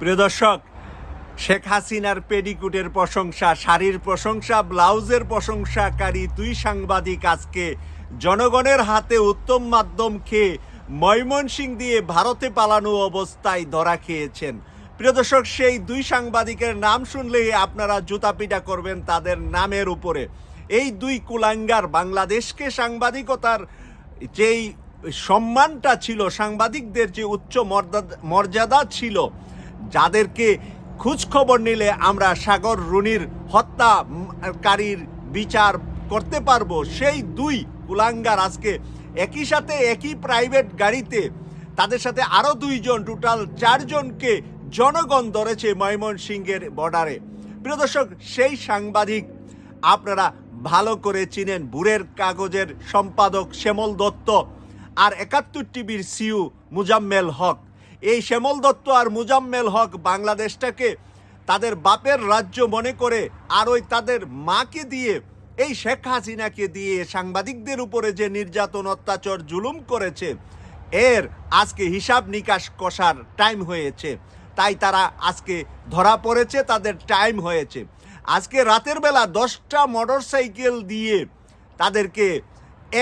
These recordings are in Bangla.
প্রিয় দর্শক, শেখ হাসিনার পেডিকুটের প্রশংসা, শাড়ির প্রশংসা, ব্লাউজের প্রশংসাকারী দুই সাংবাদিক আজকে জনগণের হাতে উত্তম মাধ্যম খেয়ে ময়মনসিং দিয়ে ভারতে পালানো অবস্থায় ধরা খেয়েছেন। প্রিয় দর্শক, সেই দুই সাংবাদিকের নাম শুনলেই আপনারা জুতাপিটা করবেন তাদের নামের উপরে। এই দুই কুলাঙ্গার বাংলাদেশকে সাংবাদিকতার যেই সম্মানটা ছিল, সাংবাদিকদের যে উচ্চ মর্যাদা মর্যাদা ছিল যাদেরকে খোঁজ খবর নিলে আমরা সাগর রুনির হত্যাকারীর বিচার করতে পারব, সেই দুই কুলাঙ্গার আজকে একই সাথে একই প্রাইভেট গাড়িতে, তাদের সাথে আরও দুইজন, টোটাল চারজনকে জনগণ ধরেছে ময়মনসিংহের বর্ডারে। প্রিয় দর্শক, সেই সাংবাদিক আপনারা ভালো করে চিনেন বুড়ের কাগজের সম্পাদক শ্যামল দত্ত আর একাত্তর টিভির সিউ মুজাম্মেল হক। এই শ্যামল দত্ত আর মুজাম্মেল হক বাংলাদেশটাকে তাদের বাপের রাজ্য মনে করে আর ওই তাদের মাকে দিয়ে, এই শেখ হাসিনাকে দিয়ে সাংবাদিকদের উপরে যে নির্যাতন, অত্যাচার, জুলুম করেছে, এর আজকে হিসাব নিকাশ কষার টাইম হয়েছে। তাই তারা আজকে ধরা পড়েছে, তাদের টাইম হয়েছে। আজকে রাতের বেলা দশটা মোটর সাইকেল দিয়ে তাদেরকে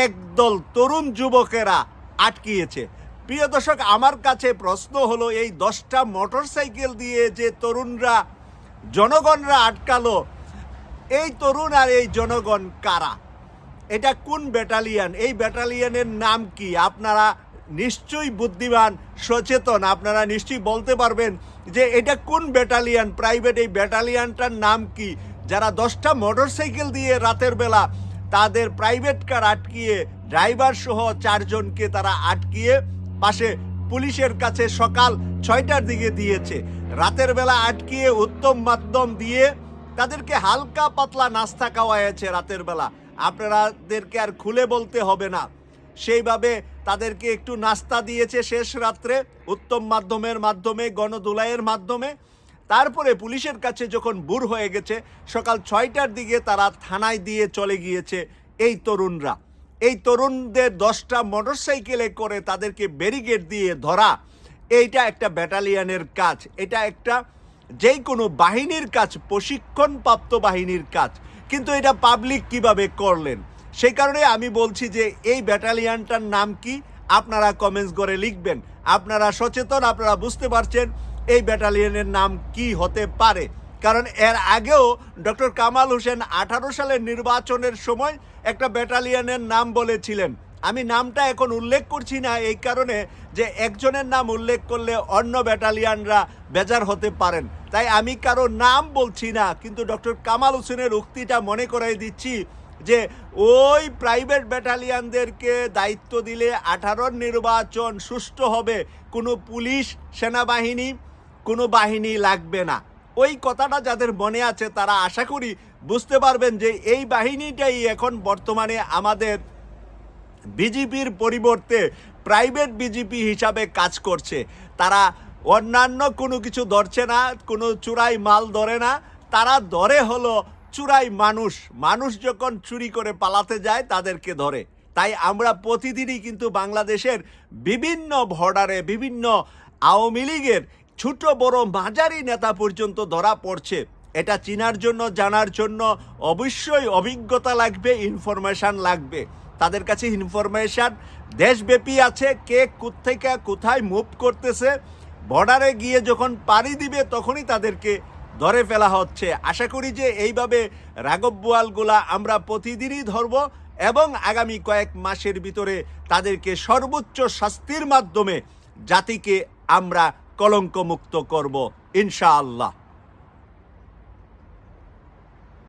একদল তরুণ যুবকেরা আটকিয়েছে। প্রিয় দর্শক, আমার কাছে প্রশ্ন হলো, এই দশটা মোটর সাইকেল দিয়ে যে তরুণরা, জনগণরা আটকালো, এই তরুণ আর এই জনগণ কারা? এটা কোন ব্যাটালিয়ান? এই ব্যাটালিয়ানের নাম কি? আপনারা নিশ্চয়ই বুদ্ধিমান, সচেতন, আপনারা নিশ্চয়ই বলতে পারবেন যে এটা কোন ব্যাটালিয়ান? প্রাইভেট এই ব্যাটালিয়ানটার নাম কি? যারা দশটা মোটরসাইকেল দিয়ে রাতের বেলা তাদের প্রাইভেট কার আটকিয়ে ড্রাইভার সহ চারজনকে তারা আটকিয়ে পাশে পুলিশের কাছে সকাল ছয়টার দিকে দিয়েছে। রাতের বেলা আটকিয়ে উত্তম মাধ্যম দিয়ে তাদেরকে হালকা পাতলা নাস্তা খাওয়াইছে রাতের বেলা। আপনারাদেরকে আর খুলে বলতে হবে না। সেইভাবে তাদেরকে একটু নাস্তা দিয়েছে শেষ রাত্রে উত্তম মাধ্যমের মাধ্যমে, গণদুলাইয়ের মাধ্যমে। তারপরে পুলিশের কাছে যখন বুর হয়ে গেছে, সকাল ছয়টার দিকে তারা থানায় দিয়ে চলে গিয়েছে এই তরুণরা। এই তরুণদের দশটা মোটরসাইকেলে করে তাদেরকে ব্যারিকেড দিয়ে ধরা, এইটা একটা ব্যাটালিয়ানের কাজ। এটা একটা যেই কোনো বাহিনীর কাজ, প্রশিক্ষণপ্রাপ্ত বাহিনীর কাজ। কিন্তু এটা পাবলিক কীভাবে করলেন? সেই কারণে আমি বলছি যে, এই ব্যাটালিয়ানটার নাম কি? আপনারা কমেন্টস করে লিখবেন। আপনারা সচেতন, আপনারা বুঝতে পারছেন এই ব্যাটালিয়নের নাম কি হতে পারে। কারণ এর আগেও ডক্টর কামাল হোসেন আঠারো সালের নির্বাচনের সময় একটা ব্যাটালিয়ানের নাম বলেছিলেন। আমি নামটা এখন উল্লেখ করছি না এই কারণে যে একজনের নাম উল্লেখ করলে অন্য ব্যাটালিয়ানরা বেজার হতে পারেন। তাই আমি কারও নাম বলছি না, কিন্তু ডক্টর কামাল হোসেনের উক্তিটা মনে করাই দিচ্ছি যে ওই প্রাইভেট ব্যাটালিয়ানদেরকে দায়িত্ব দিলে আঠারোর নির্বাচন সুষ্ঠু হবে। কোনো পুলিশ, সেনাবাহিনী, কোনো বাহিনী লাগবে না। ওই কথাটা যাদের মনে আছে তারা আশা করি বুঝতে পারবেন যে এই বাহিনীটাই এখন বর্তমানে আমাদের বিজেপির পরিবর্তে প্রাইভেট বিজেপি হিসাবে কাজ করছে। তারা অন্যান্য কোনো কিছু ধরছে না, কোনো চুরাই মাল ধরে না। তারা ধরে হলো চুরাই মানুষ। মানুষ যখন চুরি করে পালাতে যায় তাদেরকে ধরে। তাই আমরা প্রতিদিনই কিন্তু বাংলাদেশের বিভিন্ন বর্ডারে বিভিন্ন আওয়ামী লীগের ছোট বড় মাঝারি নেতা পর্যন্ত ধরা পড়ছে। এটা চিনার জন্য, জানার জন্য অবশ্যই অভিজ্ঞতা লাগবে ইনফরমেশান লাগবে। তাদের কাছে ইনফরমেশান দেশব্যাপী আছে, কে কোথেকে কোথায় মুভ করতেছে। বর্ডারে গিয়ে যখন পাড়ি দিবে, তখনই তাদেরকে ধরে ফেলা হচ্ছে। আশা করি যে এইভাবে রাগব বোয়ালগুলা আমরা প্রতিদিনই ধরব এবং আগামী কয়েক মাসের ভিতরে তাদেরকে সর্বোচ্চ শাস্তির মাধ্যমে জাতিকে আমরা কলঙ্কমুক্ত করব ইনশাআল্লাহ।